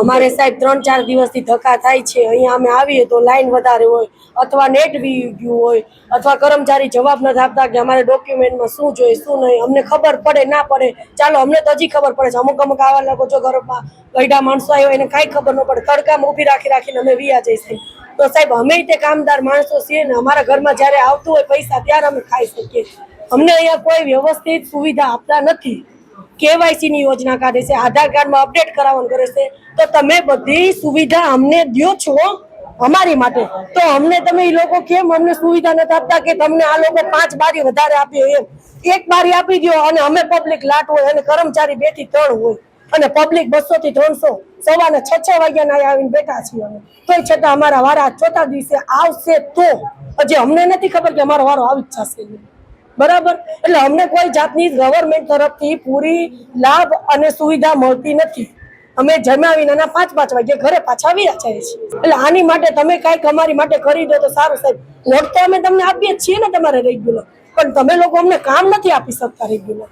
અમારે સાહેબ ત્રણ ચાર દિવસથી ધક્કા થાય છે. અહીંયા અમે આવીએ તો લાઈન વધારે હોય અથવા નેટ વી ગયું હોય અથવા કર્મચારી જવાબ નથી આપતા કે અમારે ડોક્યુમેન્ટમાં શું જોઈએ, શું નહીં, અમને ખબર પડે, ના પડે. ચાલો, અમને તો હજી ખબર પડે છે. અમુક અમુક આવા લોકો જો ઘરમાં ગઈડા માણસો આવ્યો એને કાંઈ ખબર ન પડે. તડકામાં ઊભી રાખી રાખીને અમે વિયા જઈશું તો સાહેબ, અમે તે કામદાર માણસો છીએ ને અમારા ઘરમાં જ્યારે આવતું હોય પૈસા, ત્યારે અમે ખાઈ શકીએ અમને અહીંયા કોઈ વ્યવસ્થિત સુવિધા આપતા નથી. કેવાયસી ની યોજના કાઢે છે, આધાર કાર્ડમાં અપડેટ કરાવવાનું કરે છે, તો તમે બધી સુવિધા અમને દ્યો છો અમારી માટે. તો અમને તમે એ લોકો કેમ અમને સુવિધા નથી આપતા કે તમને આ લોકો પાંચ બારી વધારે આપ્યો એમ? એક બારી આપી દો અને અમે પબ્લિક લાટ હોય અને કર્મચારી બેથી ત્રણ હોય. અને પબ્લિક બસો થી ત્રણસો સવારે છ છ વાગ્યાના આવીને બેઠા છીએ અમે. તોય છતાં અમારા વારા ચોથા દિવસે આવશે તો. હજી અમને નથી ખબર કે અમારો વારો આવી જ જશે. બરાબર? એટલે અમને કોઈ જાતની ગવર્મેન્ટ તરફથી પૂરી લાભ અને સુવિધા મળતી નથી. અમે જમાવીને એના પાંચ પાંચ વાગે ઘરે પાછા આવી જાય છે એટલે આની માટે તમે કાંઈક અમારી માટે કરી દો તો સારું સાહેબ. તો અમે તમને આપીએ છીએ ને તમારે રેગ્યુલર પણ તમે લોકો અમને કામ નથી આપી શકતા રેગ્યુલર